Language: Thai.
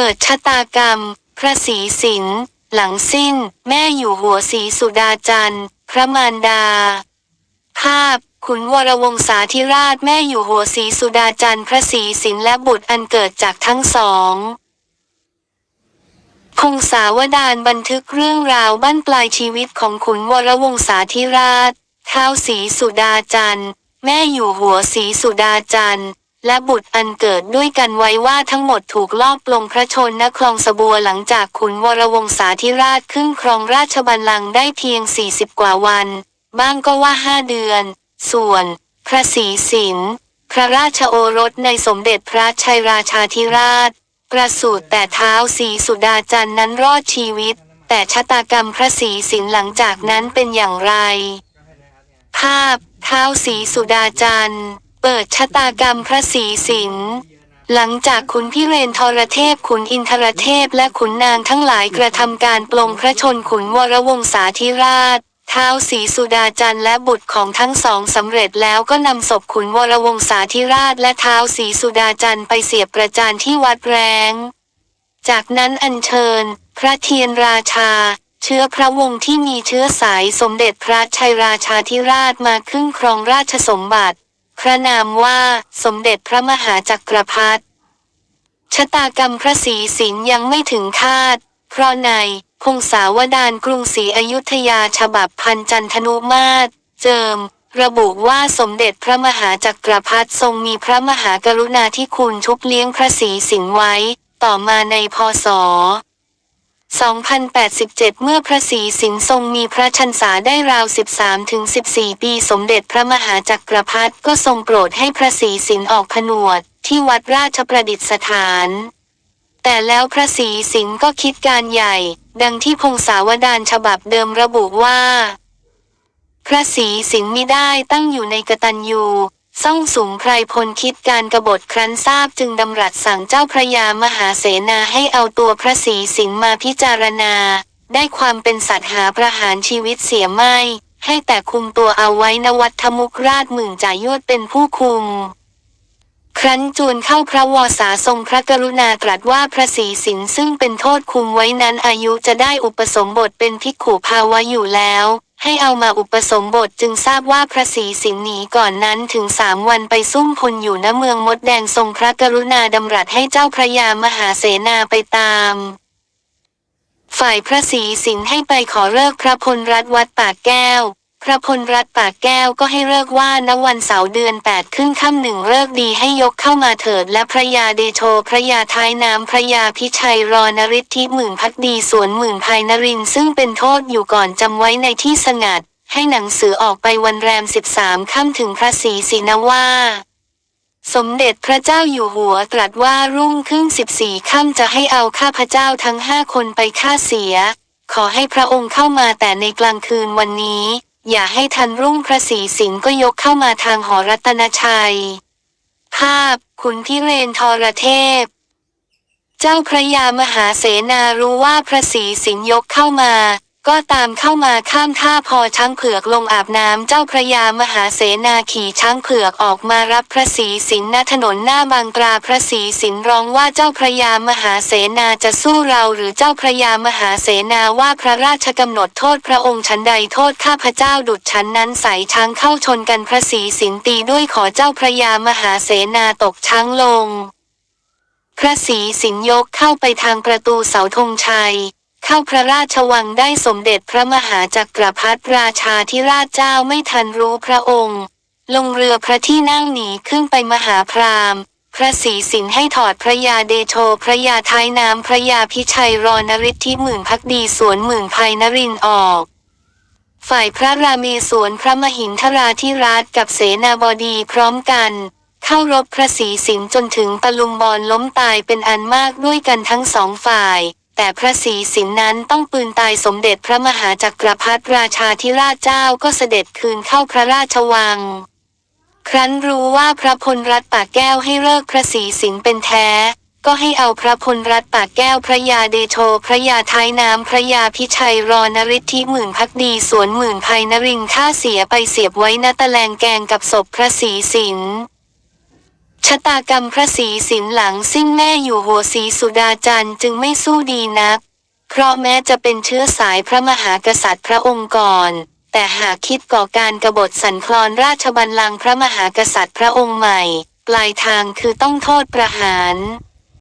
เปิดชะตากรรม พระศรีสิน หลังสิ้น แม่อยู่หัวศรีสุดาจันทร์ พระมารดา ภาพ ขุนวรวงศาธิราชแม่อยู่หัวศรีสุดาจันทร์พระศรีสินและบุตรอันเกิดจากทั้งสองพงศาวดารบันทึกเรื่องราวบั้นปลายชีวิตของขุนวรวงศาธิราชเท้าศรีสุดาจันทร์ แม่อยู่หัวศรีสุดาจันทร์ และบุตรอันเกิดด้วยกันไว้ว่าทั้งหมดถูกลอบลงพระชนณคลองสบัวหลังจากขุนวรวงศาธิราชขึ้นครองราชบัลลังก์ได้เพียง 40 กว่าวัน บ้างก็ว่าห้าเดือน ส่วน พระศรีสินพระราชโอรสในสมเด็จพระชัยราชาธิราช ประสูติแต่เท้าศรีสุดาจันนั้นรอดชีวิต แต่ชะตากรรมพระศรีสินหลังจากนั้นเป็นอย่างไร ภาพเท้าศรีสุดาจันทร์ เปิดชะตากรรมพระศรีสินหลังจากขุนพิเรนทรเทพขุนอินทรเทพและขุนนางทั้งหลายกระทำการปลงพระชนขุนวรวงศาธิราชท้าวศรีสุดาจันทร์และบุตรของทั้งสองสำเร็จแล้วก็นำศพขุนวรวงศาธิราชและท้าวศรีสุดาจันทร์ไปเสียบประจานที่วัดแรง จากนั้นอัญเชิญ พระเทียนราชา เชื้อพระวงศ์ที่มีเชื้อสายสมเด็จพระชัยราชาธิราชมาขึ้นครองราชสมบัติ พระนามว่าสมเด็จพระมหาจักรพรรดิชะตากรรมพระศรีสินยังไม่ถึงคาด เพราะในพงศาวดารกรุงศรีอยุธยาฉบับพันจันทนุมาตร เจิม ระบุว่าสมเด็จพระมหาจักรพรรดิทรงมีพระมหากรุณาธิคุณชุบเลี้ยงพระศรีสินไว้ ต่อมาในพศ 2087 เมื่อพระศรีสินทรงมีพระชันษาได้ราว 13-14 ปีสมเด็จพระมหาจักรพรรดิก็ทรงโปรดให้พระศรีสินออกผนวด ที่วัดราชประดิษฐาน แต่แล้วพระศรีสินก็คิดการใหญ่ ดังที่พงศาวดารฉบับเดิมระบุว่า พระศรีสินมิได้ตั้งอยู่ในกตัญญู ซ่องสูงไพรพลคิดการกบฏครั้นทราบจึงดำรัสสั่งเจ้าพระยามหาเสนาให้เอาตัวพระศรีสินมาพิจารณา ได้ความเป็นสัตว์หาประหารชีวิตเสียไม่ ให้แต่คุมตัวเอาไว้นวัฒมุกราชหมื่นจ่ายยวดเป็นผู้คุม ครั้นจูนเข้าพระวสาทรงพระกรุณาตรัสว่าพระศรีสินซึ่งเป็นโทษคุมไว้นั้นอายุจะได้อุปสมบทเป็นภิกขุภาวะอยู่แล้ว ให้เอามาอุปสมบทจึงทราบว่าพระศรีสิงห์หนีก่อนนั้นถึงสามวันไปซุ่มพลอยู่ณเมืองมดแดงทรงพระกรุณาดำรัสให้เจ้าพระยามหาเสนาไปตาม ฝ่ายพระศรีสิงห์ให้ไปขอเลิกพระพลรัฐวัดปากแก้ว พระพลรัตปากแก้วก็ให้เลิกว่าณวันเสาร์เดือนแปดขึ้นค่ำหนึ่งเลิกดีให้ยกเข้ามาเถิด และพระยาเดโชพระยาท้ายน้ำพระยาพิชัยรอนริทธิหมื่นพักดีสวนหมื่นภายนรินซึ่งเป็นโทษอยู่ก่อนจำไว้ในที่สงัด ให้หนังสือออกไปวันแรมสิบสามค่ำถึงพระศรีสินว่า สมเด็จพระเจ้าอยู่หัวตรัสว่ารุ่งขึ้นสิบสี่ค่ำจะให้เอาข้าพเจ้าทั้งห้าคนไปฆ่าเสีย ขอให้พระองค์เข้ามาแต่ในกลางคืนวันนี้ อย่าให้ทันรุ่งพระศรีสิงห์ก็ยกเข้ามาทางหอรัตนชัย ภาพขุนพิเรนทรเทพ เจ้าพระยามหาเสนารู้ว่าพระศรีสิงห์ยกเข้ามา ก็ตามเข้ามาข้ามท่าพอช้างเผือกลงอาบน้ำเจ้าพระยามหาเสนาขี่ช้างเผือกออกมารับพระศรีสินณถนนหน้าบางตราพระศรีสินร้องว่าเจ้าพระยามหาเสนาจะสู้เราหรือเจ้าพระยามหาเสนาว่าพระราชกำหนดโทษพระองค์ชั้นใดโทษข้าพเจ้าดุจชั้นนั้นใส่ช้างเข้าชนกันพระศรีสินตีด้วยขอเจ้าพระยามหาเสนาตกช้างลง พระศรีสินยกเข้าไปทางประตูเสาธงชัย เข้าพระราชวังได้สมเด็จพระมหาจักรพรรดิราชาธิราชเจ้าไม่ทันรู้พระองค์ ลงเรือพระที่นั่งหนีขึ้นไปมหาพรามพระศรีสินให้ถอดพระยาเดโชพระยาท้ายน้ำพระยาพิชัยรอนริทธิหมื่นพักดีสวนหมื่นภัยนรินออกฝ่ายพระราเมศวรพระมหินทราธิราชกับเสนาบดีพร้อมกัน เข้ารบพระศรีสิงห์จนถึงตะลุมบอลล้มตายเป็นอันมากด้วยกันทั้งสองฝ่าย แต่พระศรีสินนั้นต้องปืนตายสมเด็จพระมหาจักรพรรดิราชาธิราชเจ้าก็เสด็จคืนเข้าพระราชวัง ครั้นรู้ว่าพระพลรัตปากแก้วให้เลิกพระศรีสิงห์เป็นแท้ ก็ให้เอาพระพลรัตปากแก้วพระยาเดโชพระยาท้ายน้ำพระยาพิชัยรอนริทธิหมื่นพักดีสวนหมื่นภัยนรินทร์ฆ่าเสียไปเสียบไว้ณตะแลงแกงกับศพพระศรีสิน ชะตากรรมพระศรีสินหลังซิ่งแม่อยู่หัวศรีสุดาจันทร์จึงไม่สู้ดีนัก เพราะแม้จะเป็นเชื้อสายพระมหากษัตริย์พระองค์ก่อน แต่หากคิดก่อการกบฏสันคลอนราชบัลลังก์พระมหากษัตริย์พระองค์ใหม่ ปลายทางคือต้องโทษประหาร